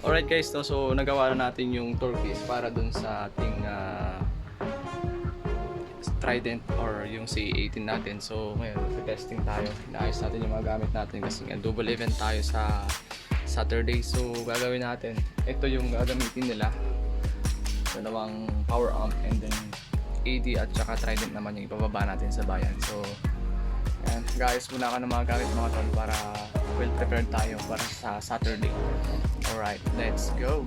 Alright guys, no, so nagawa na natin yung turkeys para dun sa ating ah, Trident or yung C18 natin. So ngayon, testing tayo. Inaayos natin yung mga gamit natin kasi nga double event tayo sa Saturday. So gagawin natin, ito yung gagamitin nila. Dalawang power amp and then AD at saka Trident naman yung ibababa natin sa bayan. So Ayan, guys, muna ka ng mga gamit mga tol para well prepared tayo para sa Saturday. Alright, let's go!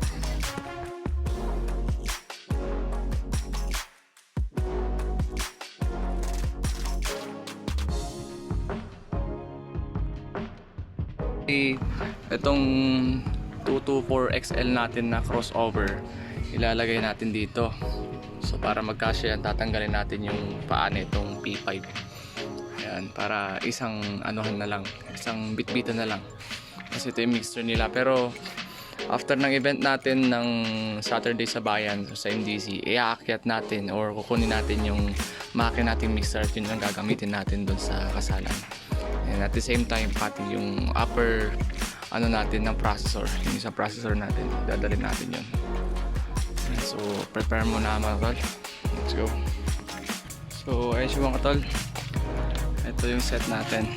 Itong 224 XL natin na crossover, ilalagay natin dito. So para magkasya yan, tatanggalin natin yung paa nitong P5. Ayan, para isang anuhan na lang, isang bitbitan na lang. Kasi ito yung mixture nila. Pero after ng event natin ng Saturday sa bayan sa MDC, iaakyat natin or kukunin natin yung makina nating mixer at yun ang gagamitin natin doon sa kasalan. And at the same time, pati yung upper ano natin ng processor, yung isa processor natin, dadalhin natin yun. So, prepare muna mga tol. Let's go. So, ayun siya mga tol. Ito yung set natin.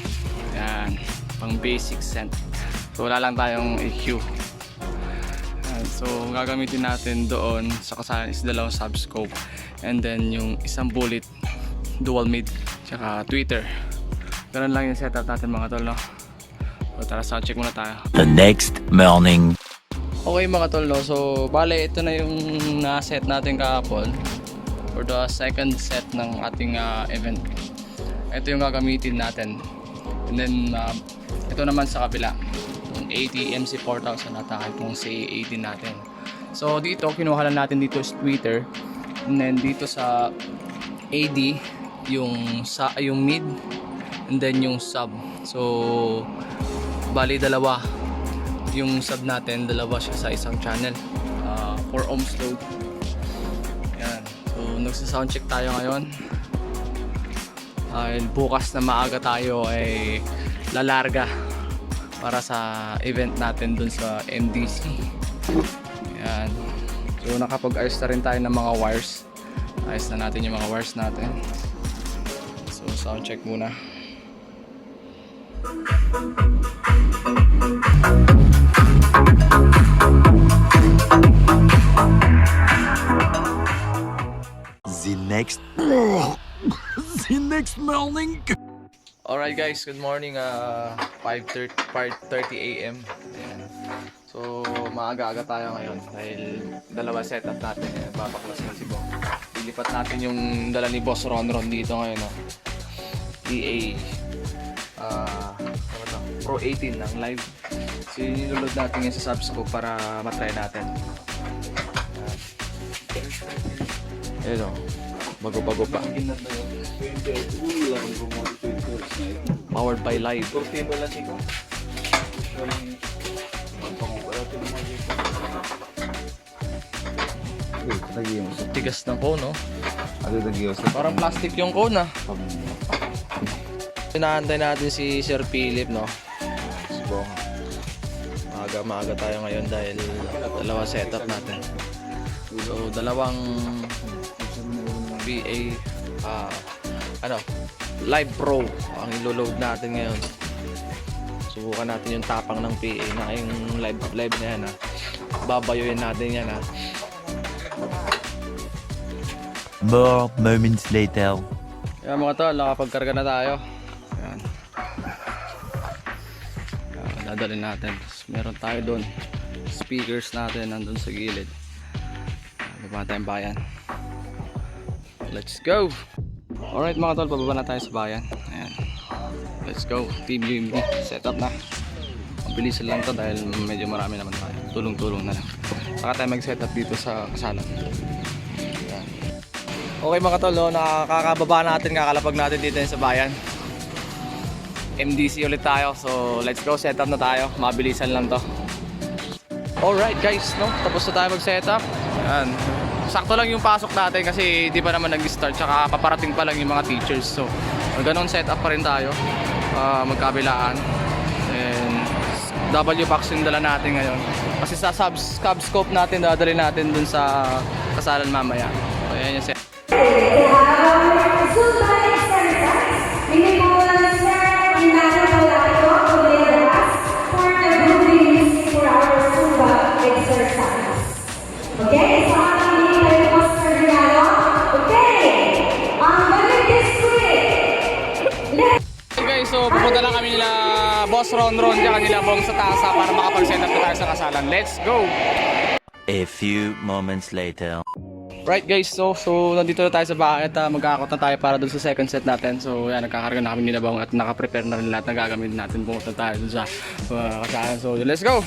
Yan. Pang basic set. So wala lang tayong EQ. Yan. So gagamitin natin doon sa kasalan is dalawang subscope. And then yung isang bullet dual mid tsaka tweeter. Ganun lang yung setup natin mga tol no. So tara sound check muna tayo. The next morning. Okay mga tol no. So bale ito na yung na-set natin kahapon for the second set ng ating ah, event. Ito yung gagamitin natin. And then ah, ito naman sa kabila. Yung 80 MC4000 at saka itong C18 natin. So dito kinuha lang natin dito is tweeter. And then dito sa AD yung sa yung mid and then yung sub. So bali dalawa yung sub natin, dalawa siya sa isang channel. Uh, 4 ohms load. Yan. So, nagsa-sound check tayo ngayon. Dahil bukas na maaga tayo ay lalarga para sa event natin dun sa MDC. Yan. So, nakapag-ayos na rin tayo ng mga wires. Ayos na natin yung mga wires natin. So, sound check muna. The next. The next morning. Alright guys, good morning. Uh, 5.30 5:30 a.m. Ayan. So, maaga-aga tayo ngayon dahil dalawa setup natin. Ayan, babaklas na si Bong. Ilipat natin yung dala ni Boss Ron Ron dito ngayon. No? EA uh, ano to? Pro 18 ng live. So, nilulod natin yan sa Subscope para matry natin. Ayan o. Bago-bago pa. Powered by live. Tigas ng cone, no? Parang plastic yung cone, ah. Inaantay natin si Sir Philip, no? Si Bong. Maaga, maaga tayo ngayon dahil dalawa setup natin. So, dalawang VA, ah, ano, Live Pro ang ilo-load natin ngayon. Subukan natin yung tapang ng PA na yung live live na yan ha. Babayuin natin yan ha. More moments later. Yan mga tol, nakapagkarga na tayo. Yan. Yan, dadalhin natin. Tapos meron tayo doon. Speakers natin nandun sa gilid. Yan, Baba tayong bayan. Let's go! Alright mga tol, pababa na tayo sa bayan. Ayan. Let's go. Team UMD. Set up na. Mabilisan lang to dahil medyo marami naman tayo. Tulong-tulong na lang. Saka tayo mag-set up dito sa kasalan. Ayan. Okay mga tol, no, nakakababa natin, kakalapag natin dito sa bayan. MDC ulit tayo. So, let's go. Set up na tayo. Mabilisan lang to. Alright guys, no? Tapos na tayo mag-setup. Yan. Sakto lang yung pasok natin kasi di pa naman nag-start. Tsaka paparating pa lang yung mga teachers. So, ganun setup pa rin tayo. Ah, magkabilaan. And W box yung dala natin ngayon. Kasi sa sub, scope natin, dadali natin dun sa kasalan mamaya. So, ayan yung set. Kasalan. Let's go! A few moments later. Right guys, so so nandito na tayo sa bahay at uh, magkakakot na tayo para dun sa second set natin. So yan, nagkakarga na kami nila Bong at nakaprepare na rin lahat ng gagamitin natin. Pumunta tayo dun sa uh, kasalan. So let's go!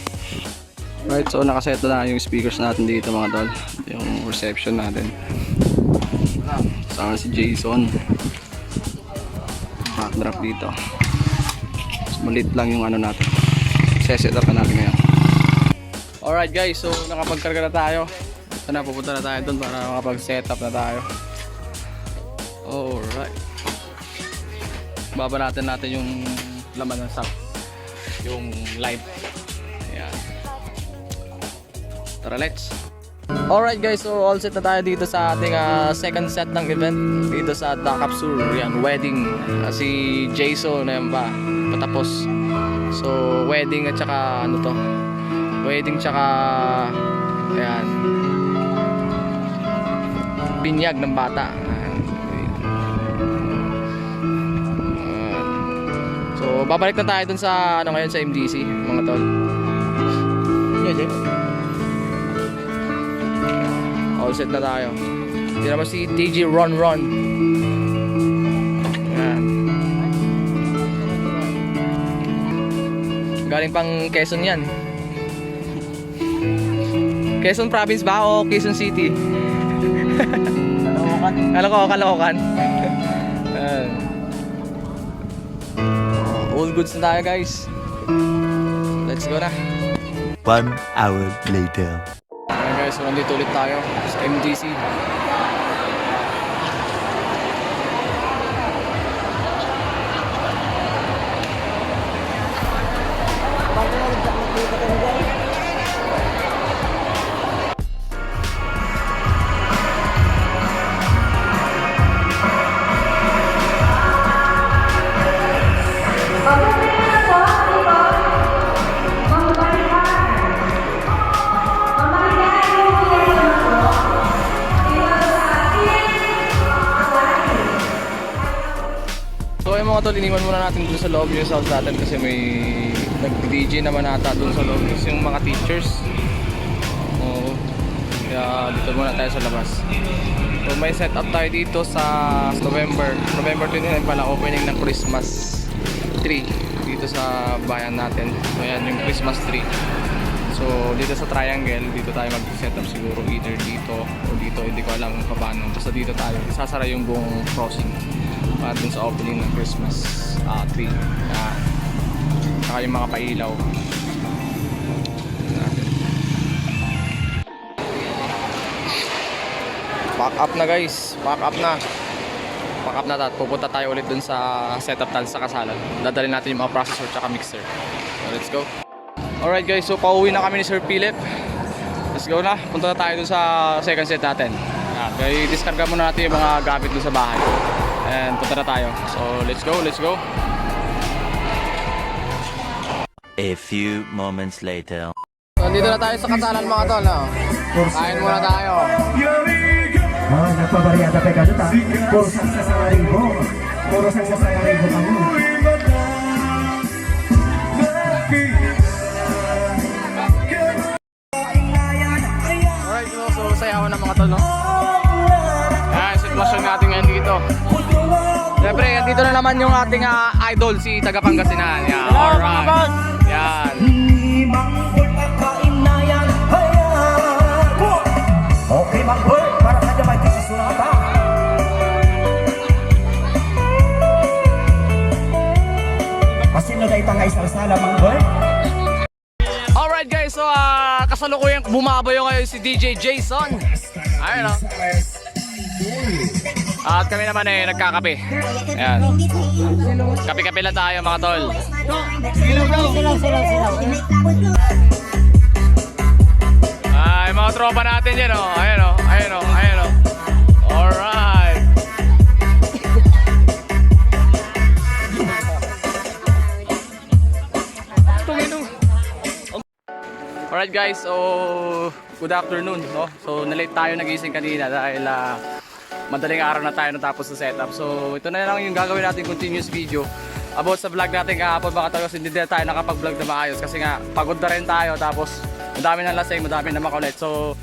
Right, so nakaset na yung speakers natin dito mga tol. Yung reception natin. Sama si Jason. Backdrop dito. So, malit lang yung ano natin. Set up na natin ngayon. Alright guys, so nakapagkarga na tayo. Ito na, pupunta na tayo doon para makapag-set up na tayo. Alright. Baba natin natin yung laman ng sub. Yung live. Ayan. Tara, let's. Alright guys, so all set na tayo dito sa ating ah, second set ng event dito sa The Capsule, yan, wedding. Ah, si Jason, ayan ba, patapos. So, wedding at saka ano to, wedding tsaka, ayan, binyag ng bata. Ayan. So, babalik na tayo dun sa, ano ngayon, sa MDC, mga tol. All set na tayo. Hindi naman si DJ Ron Ron. Ayan. Galing pang Quezon yan. Quezon province ba o Quezon City? Kalokan. Kalokan, Kalokan. Ayan. All goods na tayo guys. Let's go na. One hour later. Ayan guys, so nandito ulit tayo sa MDC. Pagdating muna natin dun sa loob yung sound natin kasi may nag-DJ naman ata dun sa loob Is yung mga teachers. Oo. Kaya dito muna tayo sa labas. So may set up tayo dito sa November. November 29 pala opening ng Christmas tree dito sa bayan natin. So yan yung Christmas tree. So dito sa triangle, dito tayo mag-set up siguro either dito o dito, hindi ko alam kung paano. Basta dito tayo, isasara yung buong crossing para dun sa opening ng Christmas ah, tree. Uh, saka yung mga pailaw. Pack up na guys, pack up na. Pack up na at pupunta tayo ulit dun sa setup tayo sa kasalan. Dadalhin natin yung mga processor tsaka mixer. So let's go. Alright guys, so pauwi na kami ni Sir Philip. Let's go na. Punta na tayo dun sa second set natin. Kaya i-discarga muna natin yung mga gamit dun sa bahay. And punta na tayo. So let's go, let's go. A few moments later. Nandito na tayo sa kasalan mga tol. No? Kain muna tayo. Oh, nagpabariada pa ka ta. Puro sa sasaribo. Puro sa sasaribo ka mo. Alright, so, so sayawan ng mga tol, no? Natin ngayon dito. Siyempre, dito na naman yung ating ah, idol, si taga Pangasinan. Yan, alright. Yan. Okay, Mang Boy, para sa jaman di sulata. Pasino na itangay sa sala, Mang Boy? Alright guys, so ah, kasalukuyang bumabayo ngayon si DJ Jason. Ayun, no? At kami naman eh, nagkakape. Ayan. Kape-kape lang tayo mga tol. Ay, mga tropa natin yan oh. Ayan oh, ayan oh, ayan oh. Alright guys, so good afternoon, no? So nalate tayo nagising kanina dahil ah, madaling araw na tayo natapos sa setup. So ito na lang yung gagawin natin continuous video about sa vlog natin kahapon baka tayo hindi na tayo nakapag-vlog na maayos kasi nga pagod na rin tayo tapos madami ng lasing, madami na makulit. So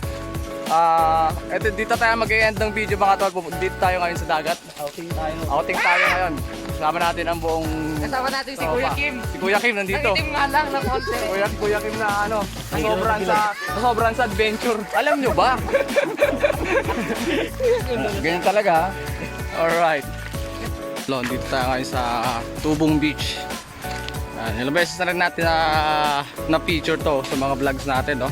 ah eto dito tayo mag-end ng video mga tol. Dito tayo ngayon sa dagat. Outing tayo. Outing tayo ngayon. Kasama natin ang buong Kasama natin si. Kuya Kim. Si Kuya Kim nandito. Nakitim nga lang ng konti. Kuya, Kuya Kim na ano, sobrang sa sobrang sa adventure. Alam nyo ba? Ganyan talaga. Alright. Lon, dito tayo ngayon sa Tubong Beach. Yan, ilang beses na rin natin na, na feature to sa mga vlogs natin, no?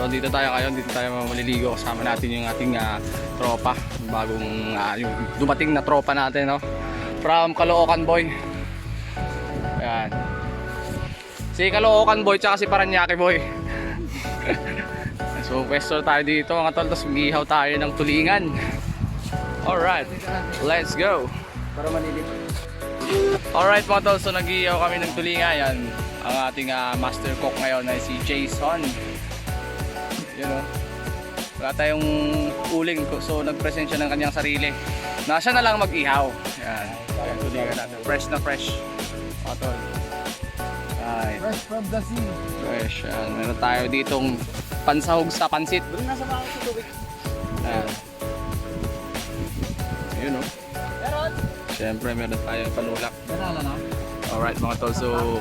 So dito tayo ngayon, dito tayo maliligo kasama natin yung ating ah, tropa, bagong ah, yung dumating na tropa natin, no? From Caloocan Boy. Ayan. Si Caloocan Boy tsaka si Paranaque Boy. so pwesto tayo dito mga tol, tapos magihaw tayo ng tulingan. Alright, let's go. Para manilip. Alright mga tol, so nag-ihaw kami ng tulingan. Yan, ang ating ah, master cook ngayon ay si Jason. Yun o. Wala tayong uling, so nag-present siya ng kanyang sarili. Na siya na lang mag-ihaw. Yan, Ayan, tulingan natin. Fresh na fresh. Mga tol. Ay. Fresh from the sea. Fresh. Yan. Meron tayo ditong pansahog sa pansit. Doon nasa mga sa tubig. Ayan. Ayun o. Meron. Siyempre meron tayong panulak. Meron na. Alright mga tol, so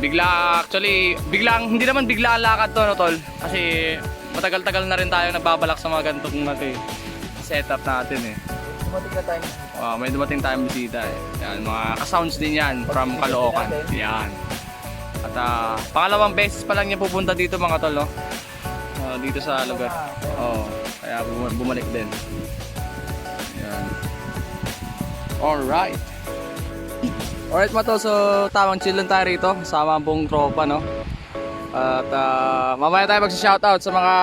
bigla actually biglang hindi naman bigla ang lakad to no tol kasi matagal-tagal na rin tayo nagbabalak sa mga ganitong natin setup natin eh. Tumating na tayo. Ah, may dumating tayong bisita eh. Yan, mga ka-sounds din yan from Caloocan. Yan. At ah, pangalawang beses pa lang niya pupunta dito mga tol no. Ah, dito sa lugar. Oo. kaya bum- bumalik din. Yan. Alright. Alright mga tol, so tamang chill lang tayo rito. Sama ang buong tropa no. At ah, mamaya tayo magsa-shoutout sa mga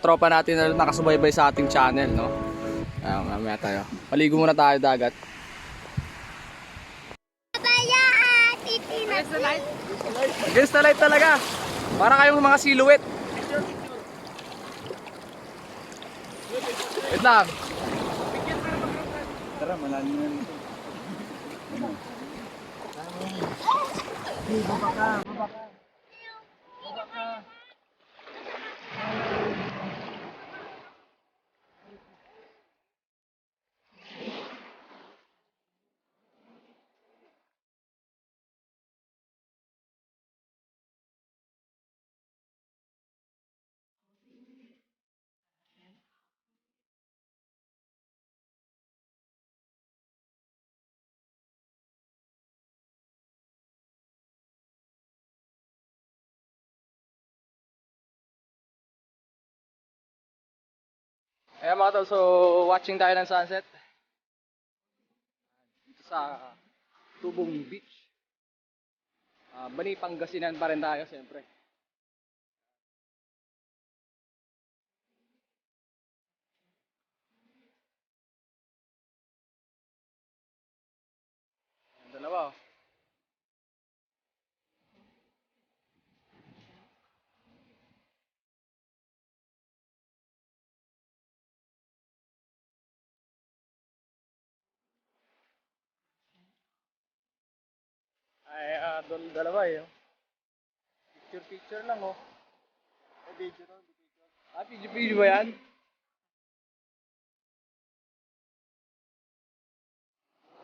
tropa natin na nakasubaybay sa ating channel no. Ayan, mamaya tayo. Maligo muna tayo dagat. Against the light talaga. Para kayong mga silhouette. Wait lang. Tara, malalim na nito. Ligo pa ka. Ayan mga tol, so watching tayo ng sunset. Dito sa Tubong Beach. Ah, Bani Pangasinan pa rin tayo siyempre. Ayan, Dalawa oh. Ay, ah, doon dalawa eh. oh. Picture picture lang oh. Ay, video video. Ah, video video ba yan?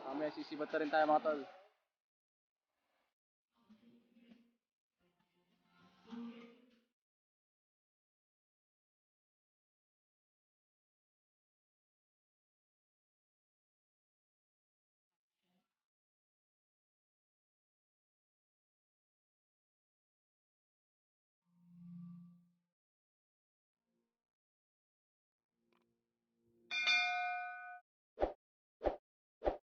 Mamaya sisibat na rin tayo mga tol.